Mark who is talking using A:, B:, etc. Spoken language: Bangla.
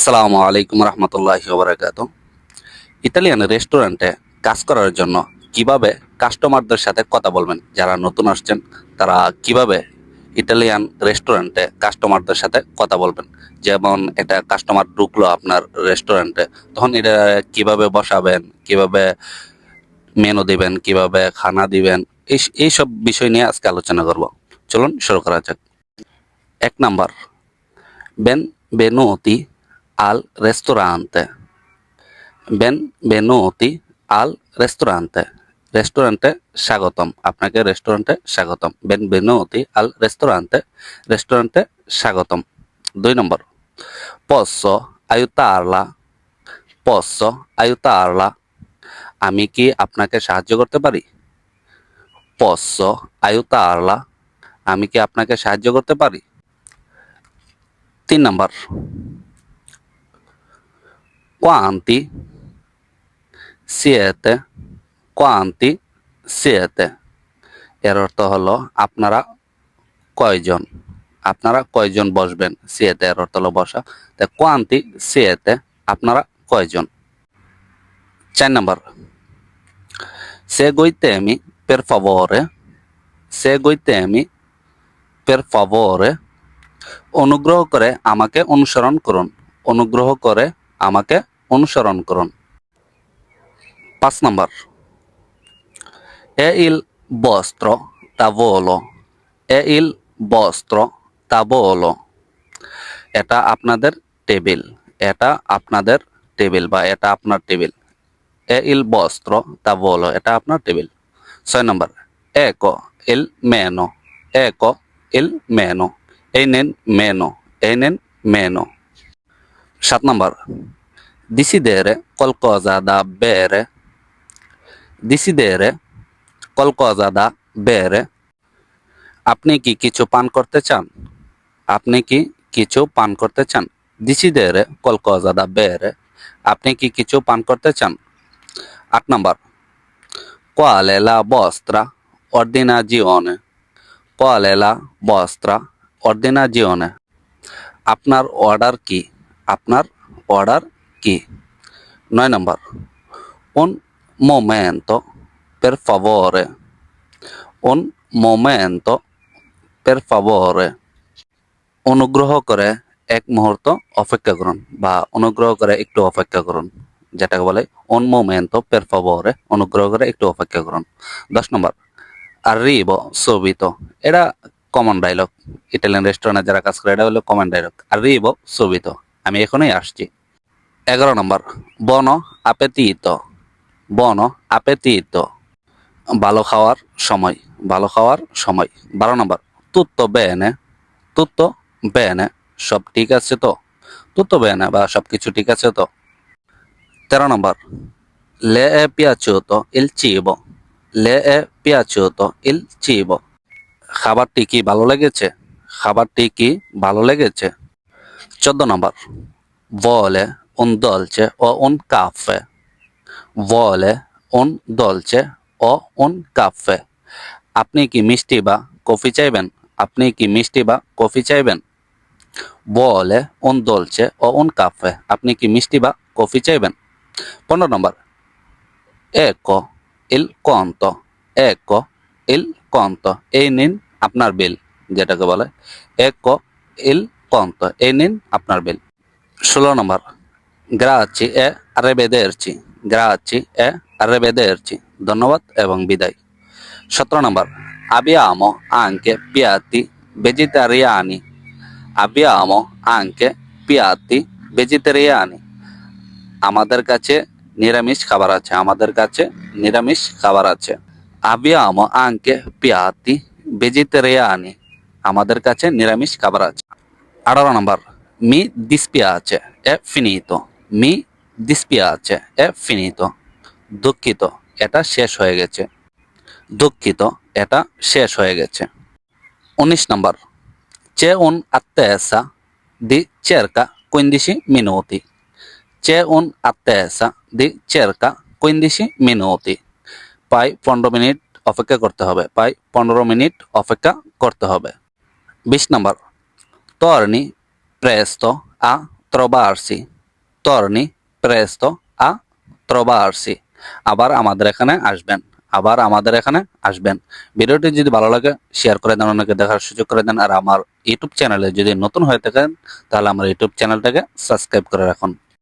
A: আসসালামু আলাইকুম রহমতুল্লাহি ওবরাকাত ইতালিয়ান রেস্টুরেন্টে কাজ করার জন্য কীভাবে কাস্টমারদের সাথে কথা বলবেন? যারা নতুন আসছেন, তারা কীভাবে ইটালিয়ান রেস্টুরেন্টে কাস্টমারদের সাথে কথা বলবেন? যেমন এটা কাস্টমার ঢুকলো আপনার রেস্টুরেন্টে, তখন এটা কীভাবে বসাবেন? কীভাবে মেনু দিবেন? কীভাবে খানা দিবেন? এই, এইসব বিষয় নিয়ে আজকে আলোচনা করব। চলুন শুরু করা যাক। এক number benvenuti al ristorante benvenuti al ristorante রেস্টুরেন্টে স্বাগতম আপনাকে রেস্টুরেন্টে স্বাগতম benvenuti al ristorante রেস্টুরেন্টে স্বাগতম দুই নম্বর posso aiutarla posso aiutarla আমি কি আপনাকে সাহায্য করতে পারি posso aiutarla আমি কি আপনাকে সাহায্য করতে পারি তিন number quanti siete? Quanti siete? এর অর্থ হলো আপনারা কয়জন? আপনারা কয়জন বসবেন? সিয়েতে এর অর্থ হলো বসা। তা quanti siete? আপনারা কয়জন? চার number seguitemi, per favore seguitemi, per favore অনুগ্রহ করে আমাকে অনুসরণ করুন। অনুগ্রহ করে আমাকে অনুসরণ করুন। পাঁচ নম্বর। এ ইল বস্ত্র তাবলো এ ইল বস্ত্র তাবলো এটা আপনাদের টেবিল। এটা আপনাদের টেবিল বা এটা আপনার টেবিল। এ ইল বস্ত্র তাবলো এটা আপনার টেবিল। ছয় নম্বর। একো ইল মেনো। একো ইল মেনো। এই নেন মেনো। এই নেন মেনো। সাত নম্বর। Decidere qualcosa da bere decidere qualcosa da bere আপনি কি কিছু পান করতে চান আপনি কি কিছু পান করতে চান decidere qualcosa da bere আপনি কি কিছু পান করতে চান আট number qual è la vostra ordinazione qual è la vostra ordinazione আপনার অর্ডার কি আপনার অর্ডার কি নয় নম্বর un momento, per favore. Un momento, per favore. অনুগ্রহ করে এক মুহূর্ত অপেক্ষা করুন বা অনুগ্রহ করে একটু অপেক্ষা করুন যেটাকে বলে un momento পের favore. অনুগ্রহ করে একটু অপেক্ষা করুন দশ নম্বর arrivo subito. এটা কমন ডায়লগ ইটালিয়ান রেস্টুরেন্টে যারা কাজ করে এটা হলো কমন ডায়লগ arrivo subito. আমি এখনই আসছি এগারো নম্বর। বন আপেতিত। বন আপেতিত। ভালো খাওয়ার সময়, ভালো খাওয়ার সময়। বারো নম্বর। তুত্তো বেনে তুত্তো বেনে, সব ঠিক আছে তো? তুত্তো বেনে বা সব কিছু ঠিক আছে তো? তেরো নম্বর। লে এ পিয়াচুতো ইল চিবো। লে এ পিয়াচুতো ইল চিবো। খাবারটি কি ভালো লেগেছে? খাবারটি কি ভালো লেগেছে? চোদ্দ নম্বর। vuole un dolce o un caffè vuole un dolce o un caffè আপনি কি মিষ্টি বা কফি চাইবেন আপনি কি মিষ্টি বা কফি চাইবেন vuole un dolce o un caffè আপনি কি মিষ্টি বা কফি চাইবেন পনেরো নম্বর ecco il conto ecco il conto এই নিন আপনার বিল যেটাকে বলে ecco il conto এই নিন আপনার বিল ষোলো নম্বর গ্রাচি এ আরেবেদেরচি গ্রাচি এ আরেবেদেরচি ধন্যবাদ এবং বিদায় সতেরো নম্বর আবিয়ামো আঙ্কে পিয়াতি ভেজিটেরিয়ানি আবিয়ামো আঙ্কে পিয়াতি ভেজিটেরিয়ানি আমাদের কাছে নিরামিষ খাবার আছে আমাদের কাছে নিরামিষ খাবার আছে আবিয়ামো আঙ্কে পিয়াতি ভেজিটেরিয়ানি আমাদের কাছে নিরামিষ খাবার আছে আঠারো নম্বর মি দিস্পিয়া আছে এ ফিনিত মি dispiace è finito দুঃখিত এটা শেষ হয়ে গেছে দুঃখিত এটা শেষ হয়ে গেছে উনিশ নম্বর c'è un attesa di circa 15 minuti c'è un attesa di circa 15 minuti প্রায় পনেরো মিনিট অপেক্ষা করতে হবে প্রায় পনেরো মিনিট অপেক্ষা করতে হবে বিশ নম্বর torni presto a trovarsi torni presto a trovarsi. আবার আমাদের এখানে আসবেন। আবার আমাদের এখানে আসবেন। ভিডিওটি যদি ভালো লাগে শেয়ার করে দেন অনেকে দেখার সুযোগ করে দেন। আর আমার ইউটিউব চ্যানেলে যদি নতুন হয়ে থাকেন, তাহলে আমার ইউটিউব চ্যানেলটাকে সাবস্ক্রাইব করে রাখুন।